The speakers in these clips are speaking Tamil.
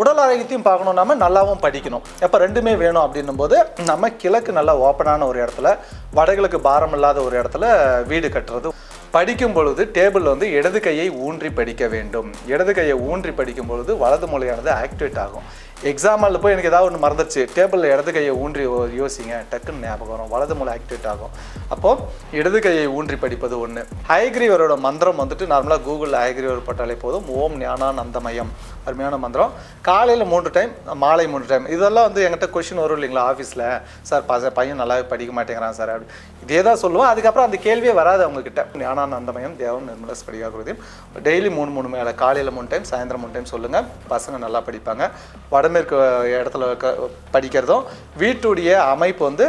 உடல் ஆரோக்கியத்தையும் பார்க்கணும் நம்ம நல்லாவும் படிக்கணும். எப்போ ரெண்டுமே வேணும் அப்படின்னும் போது நம்ம கிழக்கு நல்லா ஓப்பனான ஒரு இடத்துல வடகிழக்கு பாரம் இல்லாத ஒரு இடத்துல வீடு கட்டுறது. படிக்கும் பொழுது டேபிள் வந்து இடது கையை ஊன்றி படிக்க வேண்டும். இடது கையை ஊன்றி படிக்கும் பொழுது வலது மூலையானது ஆக்டிவேட் ஆகும். எக்ஸாம்பிள் போய் எனக்கு ஏதாவது ஒன்று மறந்துச்சு டேபிளில் இடது கையை ஊன்றி யோசிங்க. டக்குன்னு ஞாபகம் வரும். வலது மூலம் ஆக்டிவேட் ஆகும். அப்போது இடது கையை ஊன்றி படிப்பது ஒன்று ஹயக்ரீவரோட மந்திரம் வந்துட்டு நார்மலாக கூகுளில் ஹயக்ரீவர் போட்டாலே போதும். ஓம் ஞானா நந்தமயம் அருமையான மந்திரம். காலையில் மூன்று டைம் மாலை மூன்று டைம் இதெல்லாம் வந்து என்கிட்ட கொஷின் வரும் இல்லைங்களா ஆஃபீஸில் சார் பச பையன் நல்லாவே படிக்க மாட்டேங்கிறான் சார். அப்படி. இதே தான் சொல்லுவோம். அதுக்கப்புறம் அந்த கேள்வியே வராது அவங்கக்கிட்ட ஞானானந்தமயம் தேவம் நிர்மலா படிகாகுருதியும் டெய்லி மூணு மூணு மேலே. காலையில் மூணு டைம் சாயந்தரம் மூணு டைம் சொல்லுங்கள் பசங்க நல்லா படிப்பாங்க. வட வடமேற்கு இடத்துல க படிக்கிறதும் வீட்டுடைய அமைப்பு வந்து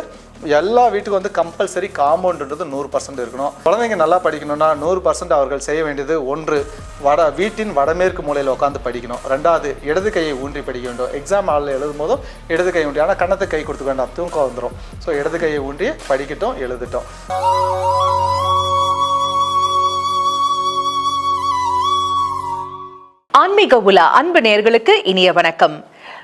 எல்லா வீட்டுக்கும் வந்து கம்பல்சரி காம்பவுண்டுன்றது நூறு பர்சன்ட் இருக்கணும். குழந்தைங்க நல்லா படிக்கணும்னா நூறு பர்சன்ட் அவர்கள் செய்ய வேண்டியது ஒன்று வட வீட்டின் வடமேற்கு மூலையில் உட்காந்து படிக்கணும். ரெண்டாவது இடது கையை ஊன்றி படிக்க வேண்டும். எக்ஸாம் ஹாலில் எழுதும் போதும் இடது கை ஊன்றி ஆனால் கண்ணத்தை கை கொடுத்துக்க வேண்டாம் தூக்கம் வந்துடும் ஸோ இடது கையை ஊன்றி படிக்கட்டும் எழுதட்டும். ஆன்மீக உலா அன்பு நேர்களுக்கு இனிய வணக்கம்.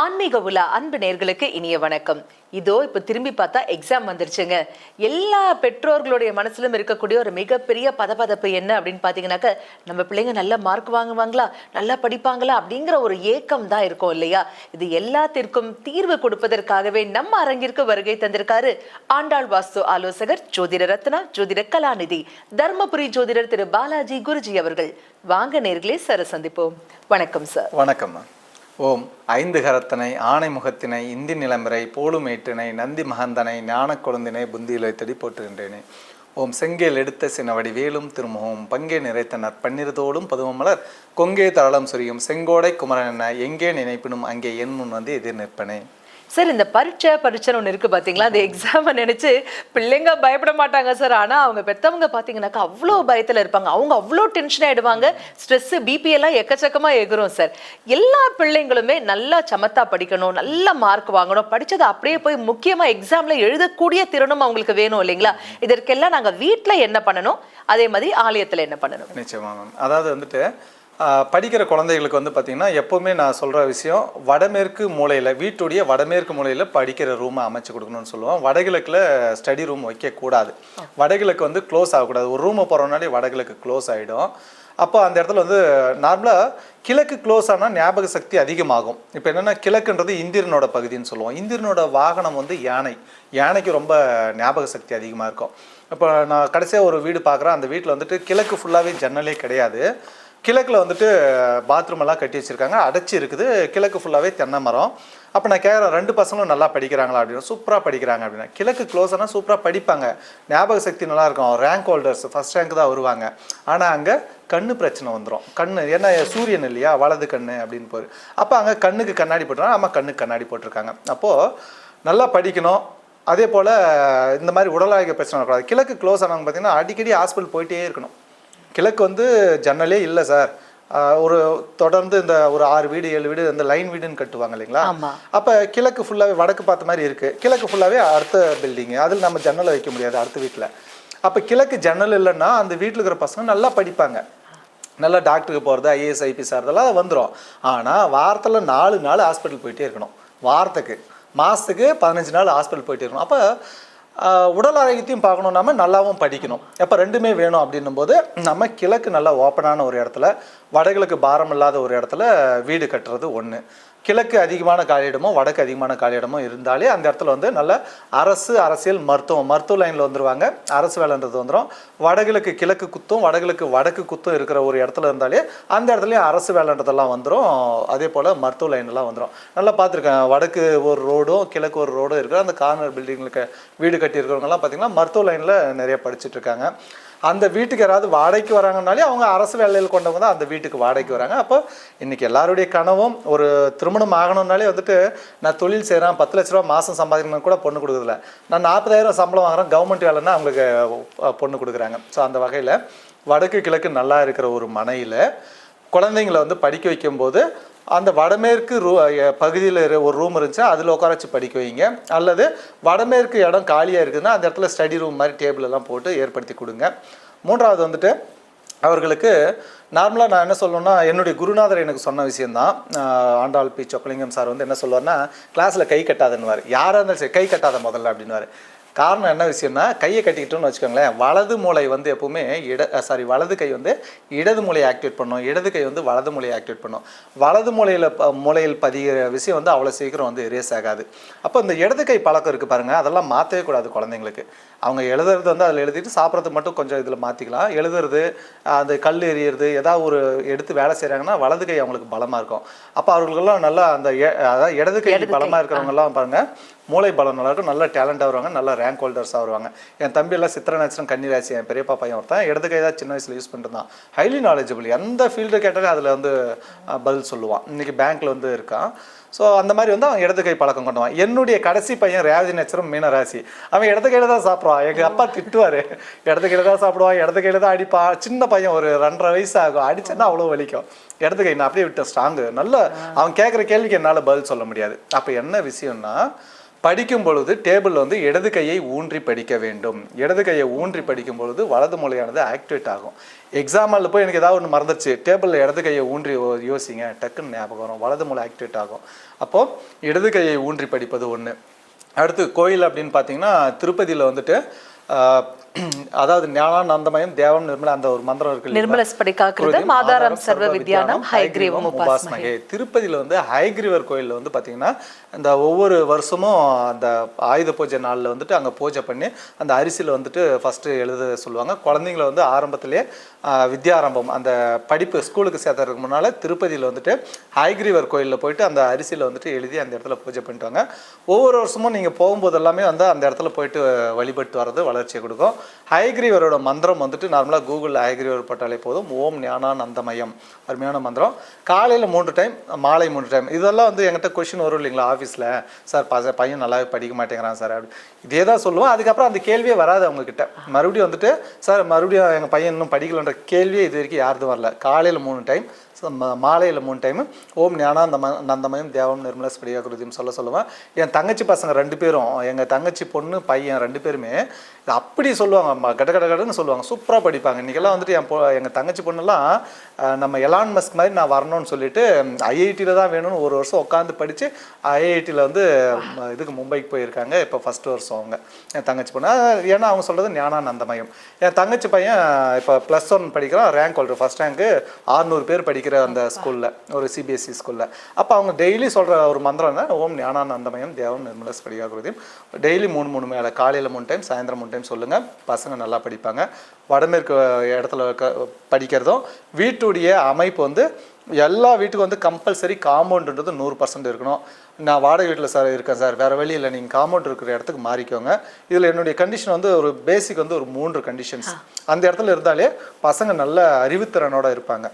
ஆன்மீக உலா அன்பு நேர்களுக்கு இனிய வணக்கம். இதோ இப்போ திரும்பி பார்த்தா எக்ஸாம் வந்துருச்சுங்க. எல்லா பெற்றோர்களுடைய மனசுலும் இருக்கக்கூடிய ஒரு மிகப்பெரிய பதபதப்பு என்ன அப்படின்னு பார்த்தீங்கன்னாக்க நம்ம பிள்ளைங்க நல்ல மார்க் வாங்குவாங்களா? நல்லா படிப்பாங்களா? அப்படிங்கிற ஒரு ஏக்கம் தான் இருக்கும் இல்லையா? இது எல்லாத்திற்கும் தீர்வு கொடுப்பதற்காகவே நம்ம அரங்கிற்கு வருகை தந்திருக்காரு ஆண்டாள் வாஸ்து ஆலோசகர் ஜோதிட ரத்னா ஜோதிட கலாநிதி தர்மபுரி ஜோதிடர் திரு பாலாஜி குருஜி அவர்கள். வாங்க நேர்களே சரசந்திப்போம் வணக்கம் சார். வணக்கம் ஓம் ஐந்து கரத்தனை ஆணை முகத்தினை இந்தி நிலம்பரை போலுமேட்டினை நந்தி மகந்தனை ஞான கொழுந்தினை புந்தியிலை தடி போட்டுகின்றேனே ஓம் செங்கேல் எடுத்த சினவடி வேலும் திருமுகம் பங்கே நிறைத்தனர் பன்னிருதோடும் பதுவமலர் கொங்கே தரளம் சொரியும் செங்கோடை குமரன் என எங்கே நினைப்பினும் அங்கே என் முன் வந்து எதிர் நிற்பனே. சார் இந்த பரீட்சை பரீட்சைன்னு ஒன்று இருக்குது பார்த்தீங்களா அந்த எக்ஸாமை நினச்சி பிள்ளைங்க பயப்பட மாட்டாங்க சார். ஆனால் அவங்க பெற்றவங்க பார்த்தீங்கன்னாக்கா அவ்வளோ பயத்தில் இருப்பாங்க. அவங்க அவ்வளோ டென்ஷன் ஆகிடுவாங்க ஸ்ட்ரெஸ்ஸு பிபி எல்லாம் எக்கச்சக்கமா சார். எல்லா பிள்ளைங்களுமே நல்லா சமத்தா படிக்கணும் நல்ல மார்க் வாங்கணும். படித்ததை அப்படியே போய் முக்கியமாக எக்ஸாமில் எழுதக்கூடிய திறனும் அவங்களுக்கு வேணும் இல்லைங்களா? இதற்கெல்லாம் நாங்கள் வீட்டில் என்ன பண்ணணும்? அதே மாதிரி ஆலயத்தில் என்ன பண்ணணும்? நிச்சயமாக மேம் அதாவது வந்துட்டு படிக்கிற குழந்தைகளுக்கு வந்து பார்த்திங்கன்னா எப்போவுமே நான் சொல்கிற விஷயம் வடமேற்கு மூலையில் வீட்டுடைய வடமேற்கு மூலையில் படிக்கிற ரூமை அமைச்சு கொடுக்கணும்னு சொல்லுவோம். வடகிழக்கில் ஸ்டடி ரூம் வைக்கக்கூடாது வடகிழக்கு வந்து க்ளோஸ் ஆகக்கூடாது. ஒரு ரூமை போகிறோம்னாலே வடகிழக்கு க்ளோஸ் ஆகிடும் அப்போ அந்த இடத்துல வந்து நார்மலாக கிழக்கு க்ளோஸ் ஆனால் ஞாபக சக்தி அதிகமாகும். இப்போ என்னென்னா கிழக்குன்றது இந்திரனோட பகுதின்னு சொல்லுவோம். இந்திரனோட வாகனம் வந்து யானை. யானைக்கு ரொம்ப ஞாபக சக்தி அதிகமாக இருக்கும். இப்போ நான் கடைசியாக ஒரு வீடு பார்க்குறேன் அந்த வீட்டில் வந்துட்டு கிழக்கு ஃபுல்லாகவே ஜன்னலே கிடையாது. கிழக்கில் வந்துட்டு பாத்ரூம் எல்லாம் கட்டி வச்சுருக்காங்க. அடைச்சி இருக்குது. கிழக்கு ஃபுல்லாகவே தென்னை மரம். அப்போ நான் கேட்குறேன் ரெண்டு பசங்களும் நல்லா படிக்கிறாங்களா அப்படின்னு. சூப்பராக படிக்கிறாங்க அப்படின்னா கிழக்கு க்ளோஸ் ஆனால் சூப்பராக படிப்பாங்க. ஞாபக சக்தி நல்லா இருக்கும். ரேங்க் ஹோல்டர்ஸ் ஃபஸ்ட் ரேங்க் தான் வருவாங்க. ஆனால் அங்கே கண்ணு பிரச்சனை வந்துடும் கண்ணு ஏன்னா சூரியன் இல்லையா? வலது கண்ணு அப்படின்னு போய் அப்போ அங்கே கண்ணுக்கு கண்ணாடி போட்டுருக்காங்க அம்மா கண்ணுக்கு கண்ணாடி போட்டிருக்காங்க. அப்போது நல்லா படிக்கணும். அதே போல் இந்த மாதிரி உடலாக பிரச்சனை வரக்கூடாது. கிழக்கு க்ளோஸ் ஆனவங்க பார்த்தீங்கன்னா அடிக்கடி ஹாஸ்பிட்டல் போயிட்டே இருக்கணும். கிழக்கு வந்து ஜன்னலே இல்லை சார். ஒரு தொடர்ந்து இந்த ஒரு ஆறு வீடு ஏழு வீடு இந்த லைன் வீடுன்னு கட்டுவாங்க இல்லைங்களா. அப்போ கிழக்கு ஃபுல்லாகவே வடக்கு பார்த்த மாதிரி இருக்குது கிழக்கு ஃபுல்லாகவே அடுத்த பில்டிங்கு அதில் நம்ம ஜன்னலை வைக்க முடியாது அடுத்த வீட்டில் அப்போ கிழக்கு ஜன்னல் இல்லைன்னா அந்த வீட்டில் இருக்கிற பசங்க நல்லா படிப்பாங்க. நல்லா டாக்டருக்கு போகிறது ஐஏஎஸ் ஐபிஎஸ் அதெல்லாம் வந்துடும் ஆனால் வாரத்தில் நாலு நாள் ஹாஸ்பிட்டல் போயிட்டே இருக்கணும். வாரத்துக்கு. மாதத்துக்கு பதினஞ்சு நாள் ஹாஸ்பிட்டல் போயிட்டே இருக்கணும். அப்போ உடல் ஆரோக்கியத்தையும் பார்க்கணும். நம்ம நல்லாவும் படிக்கணும். அப்போ ரெண்டுமே வேணும் அப்படின்னும் போது நம்ம கிழக்கு நல்லா ஓப்பனான ஒரு இடத்துல வடகிழக்கு பாரம் இல்லாத ஒரு இடத்துல வீடு கட்டுறது ஒன்று கிழக்கு அதிகமான காலியிடமோ வடக்கு அதிகமான காலியிடமோ இருந்தாலே அந்த இடத்துல வந்து நல்ல அரசு அரசியல் மருத்துவம் மருத்துவ லைனில் வந்துருவாங்க. அரசு வேலைன்றது வந்துடும் வடகிழக்கு கிழக்கு குத்தும் வடகிழக்கு வடக்கு குத்தும் இருக்கிற ஒரு இடத்துல இருந்தாலே அந்த இடத்துலையும் அரசு வேலைன்றதெல்லாம் வந்துடும் அதே போல் மருத்துவ லைன்லாம் வந்துடும் நல்லா பார்த்துருக்கேன். வடக்கு ஒரு ரோடும் கிழக்கு ஒரு ரோடும் இருக்கிற அந்த கார்னர் பில்டிங்களுக்கு வீடு கட்டியிருக்கிறவங்கலாம் பார்த்தீங்கன்னா மருத்துவ லைனில் நிறைய படிச்சுட்டு இருக்காங்க. அந்த வீட்டுக்கு யாராவது வாடகைக்கு வராங்கனாலே அவங்க அரசு வேலையில் கொண்டவங்க தான் அந்த வீட்டுக்கு வாடகைக்கு வராங்க. அப்போ இன்றைக்கி எல்லாருடைய கனவும் ஒரு திருமணம் ஆகணும்னாலே வந்துட்டு நான் தொழில் செய்கிறேன் பத்து லட்ச ரூபா மாதம் சம்பாதிக்கணும் கூட பொண்ணு கொடுக்குறதில்ல. நான் நாற்பதாயிரம் சம்பளம் வாங்குறேன் கவர்மெண்ட் வேலைன்னா அவங்களுக்கு பொண்ணு கொடுக்குறாங்க. ஸோ அந்த வகையில் வடக்கு கிழக்கு நல்லா இருக்கிற ஒரு மனையில் குழந்தைங்களை வந்து படிக்க வைக்கும்போது அந்த வடமேற்கு ரூ பகுதியில் ஒரு ரூம் இருந்துச்சு அதில் உட்கார வச்சு படிக்க வைங்க. அல்லது வடமேற்கு இடம் காலியாக இருக்குதுன்னா அந்த இடத்துல ஸ்டடி ரூம் மாதிரி டேபிள் எல்லாம் போட்டு ஏற்படுத்தி கொடுங்க. மூன்றாவது வந்துட்டு அவர்களுக்கு நார்மலாக நான் என்ன சொல்லணும்னா என்னுடைய குருநாதர் எனக்கு சொன்ன விஷயந்தான் ஆண்டாள் பி. சொக்கலிங்கம் சார் வந்து என்ன சொல்லுவார்னா கிளாஸில் கை கட்டாதன்னுவார். யாராக இருந்தாலும் சரி கை கட்டாத முதல்ல அப்படின்னுவார். காரணம் என்ன விஷயம்னா கையை கட்டிக்கிட்டோம்னு வச்சுக்கோங்களேன் வலது மூளை வந்து எப்பவுமே இட சாரி வலது கை வந்து இடது மூளையை ஆக்டிவேட் பண்ணும் இடது கை வந்து வலது மூளையை ஆக்டிவேட் பண்ணும். வலது மூலையில் ப மூளையில் பதிகிற விஷயம் வந்து அவ்வளோ சீக்கிரம் வந்து erase ஆகாது. அப்போ இந்த இடது கை பழக்கம் இருக்குது பாருங்கள் அதெல்லாம் மாற்றவே கூடாது குழந்தைங்களுக்கு. அவங்க எழுதுறது வந்து அதில் எழுதிட்டு சாப்பிட்றது மட்டும் கொஞ்சம் இதில் மாற்றிக்கலாம் எழுதுறது அந்த கல் எறியறது ஏதாவது ஒரு எடுத்து வேலை செய்கிறாங்கன்னா வலது கை அவங்களுக்கு பலமாக இருக்கும். அப்போ அவர்களுக்கெல்லாம் நல்லா அந்த அதாவது இடது கை பலமாக இருக்கிறவங்கெல்லாம் பாருங்கள் மூளை பலம் நல்லா இருக்கும் நல்ல டேலண்டாக வருவாங்க நல்ல ரேங்க் ஹோல்டர்ஸாக வருவாங்க. என் தம்பியெல்லாம் சித்திர நட்சத்திரம் கன்னிராசி என் பெரியப்பா பையன் ஒருத்தன் இடது கை தான் சின்ன வயசில் யூஸ் பண்ணிட்டு ஹைலி நாலேஜபிள் எந்த ஃபீல்டு கேட்டாலும் அதில் வந்து பதில் சொல்லுவான். இன்றைக்கி பேங்க்கில் வந்து இருக்கான். ஸோ அந்த மாதிரி வந்து அவன் இடது கை பழக்கம் கொண்டுவான். என்னுடைய கடைசி பையன் ரேவதி நட்சத்திரம் மீனராசி. அவன் இடது கையில தான் சாப்பிடுவான். எங்கள் அப்பா திட்டுவார். இடது கையில் தான் சாப்பிடுவான் இடது கையில் தான் அடிப்பான். சின்ன பையன் ஒரு ரெண்டரை வயசு ஆகும். அடிச்சேன்னா அவ்வளோ வலிக்கும். இடது கை நான் அப்படியே விட்டேன் ஸ்ட்ராங்கு நல்ல அவன் கேட்குற கேள்விக்கு என்னால் பதில் சொல்ல முடியாது. அப்போ என்ன விஷயம்னா படிக்கும் பொழுது டேபிள் வந்து இடது கையை ஊன்றி படிக்க வேண்டும். இடது கையை ஊன்றி படிக்கும் பொழுது வலது மூலையானது ஆக்டிவேட் ஆகும். எக்ஸாம்பிள் போய் எனக்கு ஏதாவது ஒன்று மறந்துச்சு டேபிளில் இடது கையை ஊன்றி யோசிங்க. டக்குன்னு ஞாபகம் வரும். வலது மூலை ஆக்டிவேட் ஆகும். அப்போது இடது கையை ஊன்றி படிப்பது ஒன்று அடுத்து கோயில் அப்படின்னு பார்த்தீங்கன்னா திருப்பதியில் வந்துட்டு அதாவது ஞானானந்தமயம் தேவம் நிர்மல அந்த ஒரு மந்திரம் இருக்கு இல்லைங்களா? நிர்மல ஸ்படிகாக்கிருத குருதிம், மாதாரம் சர்வ வித்யானம் ஹைகிரீவம் உபாஸ்மகே திருப்பதியில் வந்து ஹைகிரீவர் கோயிலில் வந்து பார்த்தீங்கன்னா இந்த ஒவ்வொரு வருஷமும் அந்த ஆயுத பூஜை நாளில் வந்துட்டு அங்கே பூஜை பண்ணி அந்த அரிசியில் வந்துட்டு ஃபஸ்ட்டு எழுத சொல்லுவாங்க. குழந்தைங்கள வந்து ஆரம்பத்திலே வித்யாரம்பம் அந்த படிப்பு ஸ்கூலுக்கு சேர்த்துறதுக்கு முன்னால் திருப்பதியில் வந்துட்டு ஹைகிரீவர் கோயிலில் போயிட்டு அந்த அரிசியில் வந்துட்டு எழுதி அந்த இடத்துல பூஜை பண்ணிட்டு வாங்க. ஒவ்வொரு வருஷமும் நீங்கள் போகும்போது எல்லாமே வந்து அந்த இடத்துல போயிட்டு வழிபட்டு வர்றது வளர்ச்சியை கொடுக்கும். ஹயக்ரீவரோட மந்திரம் வந்துட்டு நார்மலாக கூகுளில் ஹயக்ரீவர் போட்டாலே போதும். ஓம் ஞானானந்தமயம். அருமையான மந்திரம். காலையில் மூன்று டைம் மாலை மூன்று டைம் இதெல்லாம் வந்து என்கிட்ட கொஷின் வரும் இல்லைங்களா ஆஃபீஸில் சார் பச பையன் நல்லாவே படிக்க மாட்டேங்கிறான் சார். அப்படி. இதே தான் சொல்லுவோம் அதுக்கப்புறம் அந்த கேள்வியே வராது அவங்கக்கிட்ட மறுபடியும் வந்துட்டு சார் மறுபடியும் எங்கள் பையன் இன்னும் படிக்கலன்ற கேள்வியே இது வரைக்கும் யாருதும் வரல. காலையில் மூணு டைம் மாலையில் மூணு டைம் ஓம் ஞானாந்தம நந்தமயம் தேவம் நிர்மலா ஸ்படியா குருதியும் சொல்ல சொல்லுவேன். என் தங்கச்சி பசங்க ரெண்டு பேரும் எங்கள் தங்கச்சி பொண்ணு பையன் ரெண்டு பேருமே இது அப்படி சொல்லுவாங்க அம்மா கட கட கடன்னு சொல்லுவாங்க. சூப்பராக படிப்பாங்க. இன்றைக்கெல்லாம் வந்துட்டு என் பொ எங்கள் தங்கச்சி பொண்ணுலாம் நம்ம எலான் மஸ்க் மாதிரி நான் வரணும்னு சொல்லிட்டு ஐஐடியில் தான் வேணும்னு ஒரு வருஷம் உட்காந்து படித்து ஐஐடியில் வந்து இதுக்கு மும்பைக்கு போயிருக்காங்க. இப்போ ஃபஸ்ட் வருஷம் அவங்க என் தங்கச்சி பொண்ணு. ஏன்னா அவங்க சொல்கிறது ஞானானந்தமயம். என் தங்கச்சி பையன் இப்போ ப்ளஸ் ஒன் படிக்கிறான் ரேங்க் ஹோல்டர் ஃபஸ்ட் ரேங்க்கு ஆறுநூறு பேர் படிக்கிற அந்த ஸ்கூலில் ஒரு சிபிஎஸ்சி ஸ்கூலில். அப்போ அவங்க டெய்லி சொல்கிற ஒரு மந்திரம் தான் ஓம் ஞானானந்தமயம் தேவம் நிர்மல ஸ்படிகா குருதியும் டெய்லி மூணு மூணு மேலே காலையில் மூணு டைம் சாயந்தரம் மூணு டைம் சொல்லுங்கள் பசங்க நல்லா படிப்பாங்க. வடமேற்கு இடத்துல படிக்கிறதும் வீட்டுடைய அமைப்பு வந்து எல்லா வீட்டுக்கும் வந்து கம்பல்சரி காம்பவுண்டுன்றது நூறு பர்சன்ட் இருக்கணும். நான் வாடகை வீட்டில் சார் இருக்கேன் சார். வேறு வழி இல்லை. நீங்கள் காம்பவுண்ட் இருக்கிற இடத்துக்கு மாறிக்கோங்க. இதில் என்னுடைய கண்டிஷன் வந்து ஒரு பேசிக் வந்து ஒரு மூன்று கண்டிஷன்ஸ் அந்த இடத்துல இருந்தாலே பசங்க நல்ல அறிவுத்திறனோட இருப்பாங்க.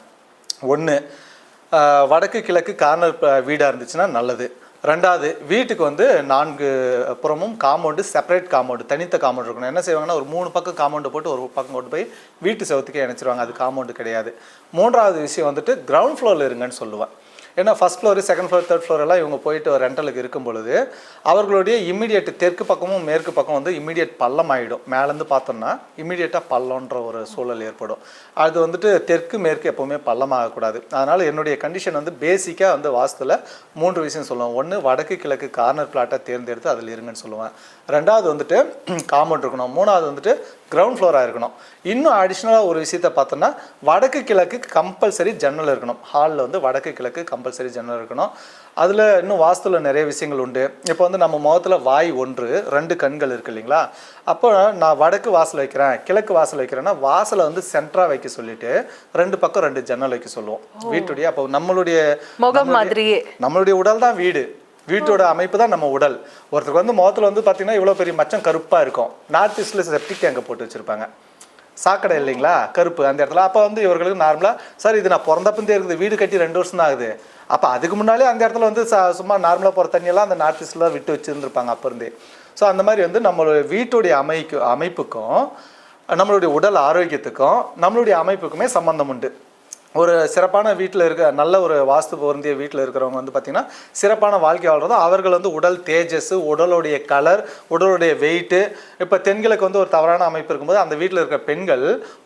ஒன்று வடக்கு கிழக்கு கார்னர் வீடாக இருந்துச்சுன்னா நல்லது. ரெண்டாவது வீட்டுக்கு வந்து நான்கு புறமும் காம்பவுண்டு செப்பரேட் காம்பவுண்டு தனித்த காம்பவுண்ட் இருக்கணும். என்ன செய்வாங்கன்னா ஒரு மூணு பக்கம் காம்பவுண்டு போட்டு ஒரு பக்கம் கொண்டு போய் வீட்டு செவத்துக்கே இணைச்சிருவாங்க. அது காம்பவுண்டு கிடையாது. மூன்றாவது விஷயம் வந்துட்டு கிரவுண்ட் ஃப்ளோரில் இருங்கன்னு சொல்லுவேன். ஏன்னா first floor second floor third floor எல்லாம் இவங்க போயிட்டு ரெண்டலுக்கு இருக்கும் பொழுது அவர்களுடைய இம்மிடியேட் தெற்கு பக்கமும் மேற்கு பக்கம் வந்து இம்மிடியேட் பள்ளம் ஆகிடும் மேலேருந்து பார்த்தோம்னா இம்மிடியேட்டாக பள்ளம்ன்ற ஒரு சூழல் ஏற்படும். அது வந்துட்டு தெற்கு மேற்கு எப்போவுமே பள்ளமாகக்கூடாது. அதனால் என்னுடைய கண்டிஷன் வந்து பேசிக்காக வந்து வாஸ்துவில் மூன்று விஷயம் சொல்லுவேன். ஒன்று வடக்கு கிழக்கு கார்னர் பிளாட்டை தேர்ந்தெடுத்து அதில் இருங்கன்னு சொல்லுவேன். ரெண்டாவது வந்துட்டு காம்பவுண்ட் இருக்கணும். மூணாவது வந்துட்டு கிரவுண்ட் ஃப்ளோராக இருக்கணும். இன்னும் அடிஷ்னலாக ஒரு விஷயத்த பார்த்தோன்னா வடக்கு கிழக்கு கம்பல்சரி ஜன்னல் இருக்கணும். ஹாலில் வந்து வடக்கு கிழக்கு கம்பல்சரி ஜன்னல் இருக்கணும். அதில் இன்னும் வாஸ்துல நிறைய விஷயங்கள் உண்டு. இப்போ வந்து நம்ம முகத்தில் வாய் ஒன்று ரெண்டு கண்கள் இருக்கு இல்லைங்களா? அப்போ நான் வடக்கு வாசல் வைக்கிறேன் கிழக்கு வாசல் வைக்கிறேன்னா வாசலை வந்து சென்டராக வைக்க சொல்லிட்டு ரெண்டு பக்கம் ரெண்டு ஜன்னல் வைக்க சொல்லுவோம். வீட்டுடைய அப்போ நம்மளுடைய முகம் மாதிரியே. நம்மளுடைய உடல் தான் வீடு. வீட்டோட அமைப்பு தான் நம்ம உடல். ஒருத்தருக்கு வந்து முகத்தில் வந்து பார்த்தீங்கன்னா இவ்வளோ பெரிய மச்சம் கருப்பாக இருக்கும். நார்த் ஈஸ்டில் செப்டிக் டேங்கை போட்டு வச்சுருப்பாங்க. சாக்கடை இல்லைங்களா? கருப்பு அந்த இடத்துல. அப்போ வந்து இவர்களுக்கு நார்மலாக சார் இது நான் பிறந்தப்பந்தே இருக்குது. வீடு கட்டி ரெண்டு வருஷம் தான் ஆகுது. அப்போ அதுக்கு முன்னாலே அந்த இடத்துல வந்து ச- சும்மா நார்மலாக போகிற தண்ணியெல்லாம் அந்த நார்த் ஈஸ்டில் விட்டு வச்சுருந்துருப்பாங்க அப்போ இருந்தே. ஸோ அந்த மாதிரி வந்து நம்மளுடைய வீட்டுடைய அமைக்கு அமைப்புக்கும் நம்மளுடைய உடல் ஆரோக்கியத்துக்கும் நம்மளுடைய அமைப்புக்குமே சம்மந்தம் உண்டு. ஒரு சிறப்பான வீட்டில் இருக்க நல்ல ஒரு வாஸ்து பொருந்திய வீட்டில் இருக்கிறவங்க வந்து பார்த்திங்கன்னா சிறப்பான வாழ்க்கை வாழ்றதும் அவர்கள் வந்து உடல் தேஜஸ் உடலுடைய கலர் உடலுடைய வெயிட்டு இப்போ தென்கிழக்கு வந்து ஒரு தவறான அமைப்பு இருக்கும்போது அந்த வீட்டில் இருக்கிற பெண்கள்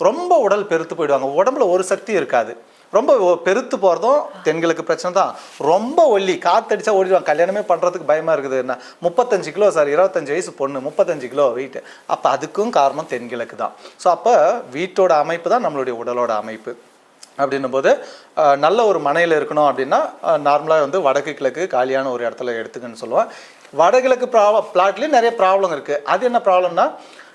ரொம்ப உடல் பெருத்து போயிடுவாங்க. உடம்புல ஒரு சக்தி இருக்காது. ரொம்ப பெருத்து போகிறதும் தென்கிழக்கு பிரச்சனை தான். ரொம்ப ஒல்லி காத்தடிச்சா ஓடிடுவாங்க. கல்யாணமே பண்ணுறதுக்கு பயமாக இருக்குது. என்ன? முப்பத்தஞ்சு கிலோ சார் இருபத்தஞ்சு வயசு பொண்ணு முப்பத்தஞ்சு கிலோ வெயிட் அப்போ அதுக்கும் காரணம் தென்கிழக்கு தான். ஸோ அப்போ வீட்டோட அமைப்பு தான் நம்மளுடைய உடலோட அமைப்பு. அப்படின்னும் போது அஹ், நல்ல ஒரு மனையில் இருக்கணும் அப்படின்னா நார்மலாக வந்து வடக்கு கிழக்கு காலியான ஒரு இடத்துல எடுத்துக்கன்னு சொல்லுவேன் வடகிழக்கு ப்ராப்ள பிளாட்லேயும் நிறைய ப்ராப்ளம் இருக்குது அது என்ன ப்ராப்ளம்னா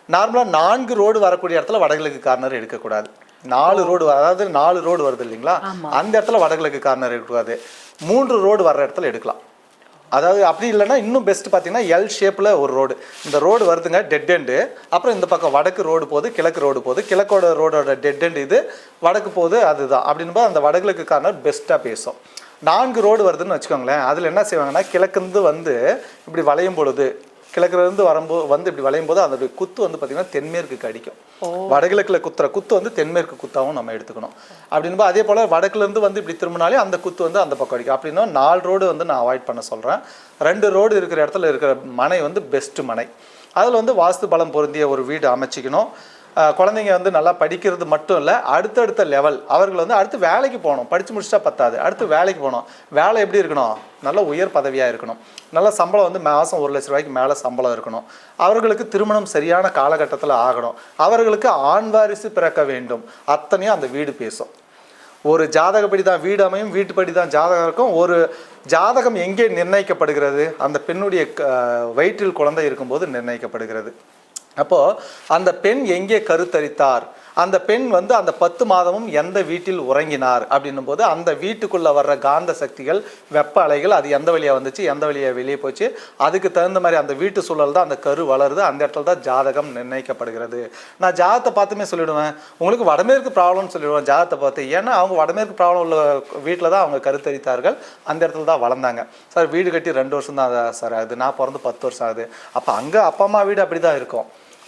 நார்மலாக நான்கு ரோடு வரக்கூடிய இடத்துல வடகிழக்கு கார்னர் எடுக்கக்கூடாது. நாலு ரோடு அதாவது நாலு ரோடு வருது இல்லைங்களா? அந்த இடத்துல வடகிழக்கு கார்னர் எடுக்கக்கூடாது. மூன்று ரோடு வர்ற இடத்துல எடுக்கலாம். அதாவது அப்படி இல்லைன்னா இன்னும் பெஸ்ட் பார்த்தீங்கன்னா எல் ஷேப்பில் ஒரு ரோடு இந்த ரோடு வருதுங்க டெட் எண்டு அப்புறம் இந்த பக்கம் வடக்கு ரோடு போகுது கிழக்கு ரோடு போகுது. கிழக்கோட ரோடோட டெட் எண்டு இது வடக்கு போகுது அதுதான். அப்படின்போது அந்த வடகிழக்கு கார்னர் பெஸ்ட்டாக பேசும். நான்கு ரோடு வருதுன்னு வச்சுக்கோங்களேன். அதில் என்ன செய்வாங்கன்னா கிழக்குந்து வந்து இப்படி வளையும் பொழுது கிழக்குலேருந்து வரும்போது வந்து இப்படி வளையும் போது அதோடைய குத்து வந்து பார்த்திங்கன்னா தென்மேற்குக்கு அடிக்கும் வடகிழக்கில் குத்துற குத்து வந்து தென்மேற்கு குத்தாவும் நம்ம எடுத்துக்கணும். அப்படின்போ அதே போல் வடக்குலேருந்து வந்து இப்படி திரும்பினாலே அந்த குத்து வந்து அந்த பக்கம் அடிக்கும். அப்படின்னா நாலு ரோடு வந்து நான் அவாய்ட் பண்ண சொல்கிறேன் ரெண்டு ரோடு இருக்கிற இடத்துல இருக்கிற மனை வந்து பெஸ்ட் மனை. அதில் வந்து வாஸ்து பலம் பொருந்திய ஒரு வீடு அமைச்சிக்கணும். குழந்தைங்க வந்து நல்லா படிக்கிறது மட்டும் இல்லை அடுத்தடுத்த லெவல் அவர்கள் வந்து அடுத்து வேலைக்கு போகணும். படித்து முடிச்சிட்டா பத்தாது. அடுத்து வேலைக்கு போகணும். வேலை எப்படி இருக்கணும்? நல்ல உயர் பதவியாக இருக்கணும். நல்ல சம்பளம் வந்து மாதம் ஒரு லட்ச ரூபாய்க்கு மேலே சம்பளம் இருக்கணும். அவர்களுக்கு திருமணம் சரியான காலகட்டத்தில் ஆகணும். அவர்களுக்கு ஆண் வாரிசு பிறக்க வேண்டும். அத்தனையும் அந்த வீடு பேசும். ஒரு ஜாதகப்படி தான் வீடு அமையும் வீட்டுப்படி தான் ஜாதகம் இருக்கும். ஒரு ஜாதகம் எங்கே நிர்ணயிக்கப்படுகிறது? அந்த பெண்ணுடைய க- வயிற்றில் குழந்தை இருக்கும்போது நிர்ணயிக்கப்படுகிறது. அப்போது அந்த பெண் எங்கே கருத்தரித்தார்? அந்த பெண் வந்து அந்த பத்து மாதமும் எந்த வீட்டில் உறங்கினார்? அப்படின்னும் போது அந்த வீட்டுக்குள்ளே வர்ற காந்த சக்திகள் வெப்ப அலைகள் அது எந்த வழியாக வந்துச்சு எந்த வழியாக வெளியே போச்சு அதுக்கு தகுந்த மாதிரி அந்த வீட்டு சூழல் தான் அந்த கரு வளருது அந்த இடத்துல தான் ஜாதகம் நிர்ணயிக்கப்படுகிறது. நான் ஜாதகத்தை பார்த்துமே சொல்லிவிடுவேன் உங்களுக்கு வடமேற்கு ப்ராப்ளம்னு சொல்லிடுவேன் ஜாதகத்தை பார்த்து. ஏன்னா அவங்க வடமேற்கு ப்ராப்ளம் உள்ள வீட்டில் தான் அவங்க கருத்தரித்தார்கள். அந்த இடத்துல தான் வளர்ந்தாங்க. சார் வீடு கட்டி ரெண்டு வருஷம் தான் சார் ஆகுது. நான் பிறந்து பத்து வருஷம் ஆகுது. அப்போ அங்கே அப்பா அம்மா வீடு அப்படி தான் இருக்கும்.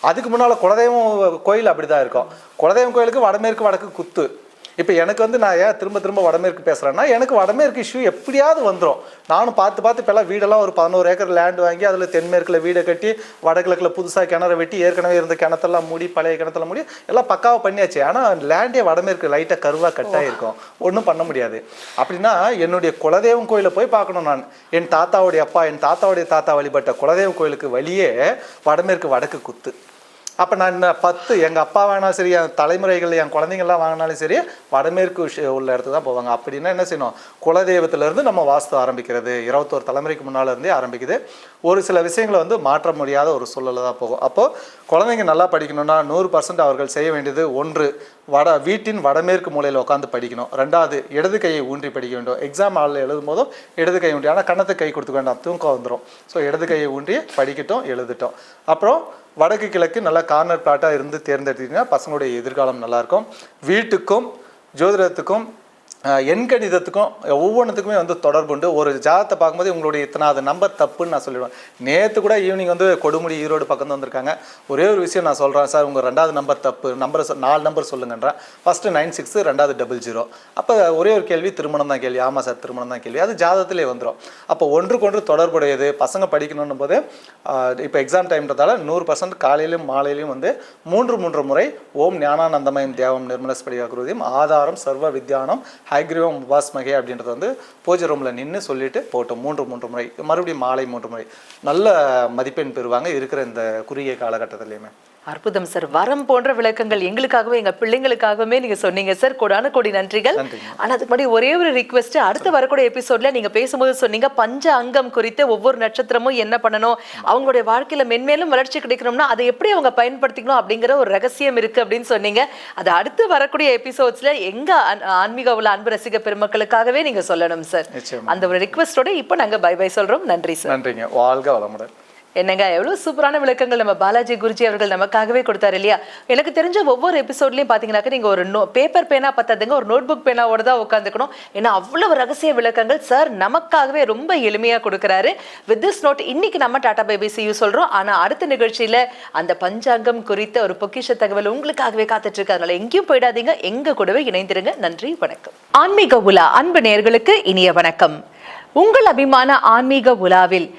அதுக்கு முன்னால் குலதெய்வம் கோயில் அப்படி தான் இருக்கும். குலதெய்வம் கோயிலுக்கு வடமேற்கு வடக்கு குத்து. இப்போ எனக்கு வந்து நான் ஏன் திரும்ப திரும்ப வடமேற்கு பேசுகிறேன்னா எனக்கு வடமேற்கு இஷ்யூ எப்படியாவது வந்துடும் நானும் பார்த்து பார்த்து இப்போல்லாம் வீடெல்லாம் ஒரு பதினோரு ஏக்கர் லேண்ட் வாங்கி அதில் தென்மேற்கில் வீடை கட்டி வடகிழக்கில் புதுசாக கிணறு வெட்டி ஏற்கனவே இருந்த கிணத்தெல்லாம் மூடி பழைய கிணத்துல மூடி எல்லாம் பக்காவாக பண்ணியாச்சு. ஆனால் லேண்டே வடமேற்கு லைட்டாக கருவாக கட்டாக இருக்கும் ஒன்றும் பண்ண முடியாது. அப்படின்னா என்னுடைய குலதெய்வம் கோயிலை போய் பார்க்கணும் நான். என் தாத்தாவுடைய அப்பா என் தாத்தாவுடைய தாத்தா வழிபட்ட குலதெய்வம் கோயிலுக்கு வழியே வடமேற்கு வடக்கு குத்து. அப்போ நான் இந்த பத்து எங்கள் அப்பா வேணாலும் சரி என் தலைமுறைகள் என் குழந்தைங்கள்லாம் வாங்கினாலும் சரி வடமேற்கு உள்ள இடத்துக்கு தான் போவாங்க. அப்படின்னா என்ன செய்யணும்? குலதெய்வத்திலேருந்து நம்ம வாஸ்து ஆரம்பிக்கிறது. இருபத்தோரு தலைமுறைக்கு முன்னால் இருந்தே ஆரம்பிக்குது. ஒரு சில விஷயங்களை வந்து மாற்ற முடியாத ஒரு சூழலில் தான் போகும். அப்போது குழந்தைங்க நல்லா படிக்கணும்னா நூறு பர்சன்ட் அவர்கள் செய்ய வேண்டியது ஒன்று வட வீட்டின் வடமேற்கு மூலையில் உட்காந்து படிக்கணும். ரெண்டாவது இடது கையை ஊன்றி படிக்க வேண்டும். எக்ஸாம் ஹாலில் எழுதும் போதும் இடது கை ஊன்றி. ஆனால் கணத்துக்கு கை கொடுத்துக்க வேண்டாம். தூக்கம் வந்துடும் ஸோ இடது கையை ஊன்றி படிக்கட்டும் எழுதிட்டோம். அப்புறம் வடக்கு கிழக்கு நல்லா கார்னர் பிளாட்டாக இருந்து தேர்ந்தெடுத்தீங்கன்னா பசங்களுடைய எதிர்காலம் நல்லாயிருக்கும் வீட்டுக்கும் ஜோதிடத்துக்கும் எண்கணிதத்துக்கும் ஒவ்வொன்றுத்துக்குமே வந்து தொடர்பு உண்டு. ஒரு ஜாதத்தை பார்க்கும்போது உங்களுடைய இத்தனாவது நம்பர் தப்புன்னு நான் சொல்லிடுவேன். நேற்று கூட ஈவினிங் வந்து கொடுமுடி ஈரோடு பக்கம் வந்திருக்காங்க. ஒரே ஒரு விஷயம் நான் சொல்கிறேன் சார் உங்கள் ரெண்டாவது நம்பர் தப்பு நம்பரை சொ நாலு நம்பர் சொல்லுங்கன்றேன். ஃபஸ்ட்டு நைன் சிக்ஸ் ரெண்டாவது டபுள் ஜீரோ அப்போ ஒரே ஒரு கேள்வி திருமணம் தான் கேள்வி. ஆமாம் சார் திருமணம் தான் கேள்வி. அது ஜாதகத்திலே வந்துடும் அப்போ ஒன்றுக்கொன்று தொடர்புடையது. பசங்க படிக்கணும்னும் போது இப்போ எக்ஸாம் டைம்ன்றதால நூறு பர்சன்ட் காலையிலும் மாலையிலையும் வந்து மூன்று மூன்று முறை ஓம் ஞானானந்தமயம் தேவம் நிர்மலஸ்படி குருதியும் ஆதாரம் சர்வ வித்யானம் ஹைக்ரீவம் உபாஸ்மகே அப்படின்றது வந்து பூஜை ரூமில் நின்று சொல்லிவிட்டு போட்டோம். மூன்று மூன்று முறை. மறுபடியும் மாலை மூன்று முறை. நல்ல மதிப்பெண் பெறுவாங்க இருக்கிற இந்த குறுகிய காலகட்டத்துலேயுமே. அற்புதம் சார். வரம் போன்ற விளக்கங்கள் எங்களுக்காகவே எங்க பிள்ளைங்களுக்காகவே நீங்க சொன்னீங்க சார். கொடான கோடி நன்றிகள். ஆனா அதுக்கு முன்னாடி ஒரே ஒரு ரிக்வெஸ்ட் அடுத்து வரக்கூடிய எபிசோட்ல நீங்க பேசும்போது சொன்னீங்க பஞ்ச அங்கம் குறித்து ஒவ்வொரு நட்சத்திரமும் என்ன பண்ணணும் அவங்களுடைய வாழ்க்கையில மென்மேலும் வளர்ச்சி கிடைக்கணும்னா அதை எப்படி அவங்க பயன்படுத்திக்கணும் அப்படிங்கிற ஒரு ரகசியம் இருக்கு அப்படின்னு சொன்னீங்க. அது அடுத்து வரக்கூடிய எபிசோட்ஸ்ல எங்க ஆன்- ஆன்மீக உள்ள அன்பு ரசிக பெருமக்களுக்காகவே நீங்க சொல்லணும் சார். அந்த ஒரு ரிக்வெஸ்டோட இப்போ நாங்க பை பை சொல்றோம். நன்றி சார். நன்றிங்க. வாழ்க வளமுடன். என்னங்க எவ்வளோ சூப்பரான விளக்கங்கள் நம்ம பாலாஜி குருஜி அவர்கள் நமக்காகவே கொடுத்தாரு இல்லையா? எனக்கு தெரிஞ்ச ஒவ்வொரு எபிசோட்லையும் பாத்தீங்கன்னாக்க நீங்கள் ஒரு நோ பேப்பர் பேனா பத்தாதுங்க ஒரு நோட் புக் பேனாவோட தான் உட்காந்துக்கணும் ஏன்னா அவ்வளவு ரகசிய விளக்கங்கள் சார் நமக்காகவே ரொம்ப எளிமையாக கொடுக்குறாரு. வித் திஸ் நோட் இன்னைக்கு நம்ம டாடா பைபி சொல்கிறோம் ஆனால் அடுத்த நிகழ்ச்சியில் அந்த பஞ்சாங்கம் குறித்த ஒரு பொக்கிஷ தகவல் உங்களுக்காகவே காத்துட்டு இருக்கு. அதனால எங்கேயும் போயிடாதீங்க. எங்கள் கூடவே இணைந்திருங்க. நன்றி வணக்கம். ஆன்மீக உலா அன்பு நேர்களுக்கு இனிய வணக்கம். உங்கள் அபிமான ஆன்மீக உலாவில்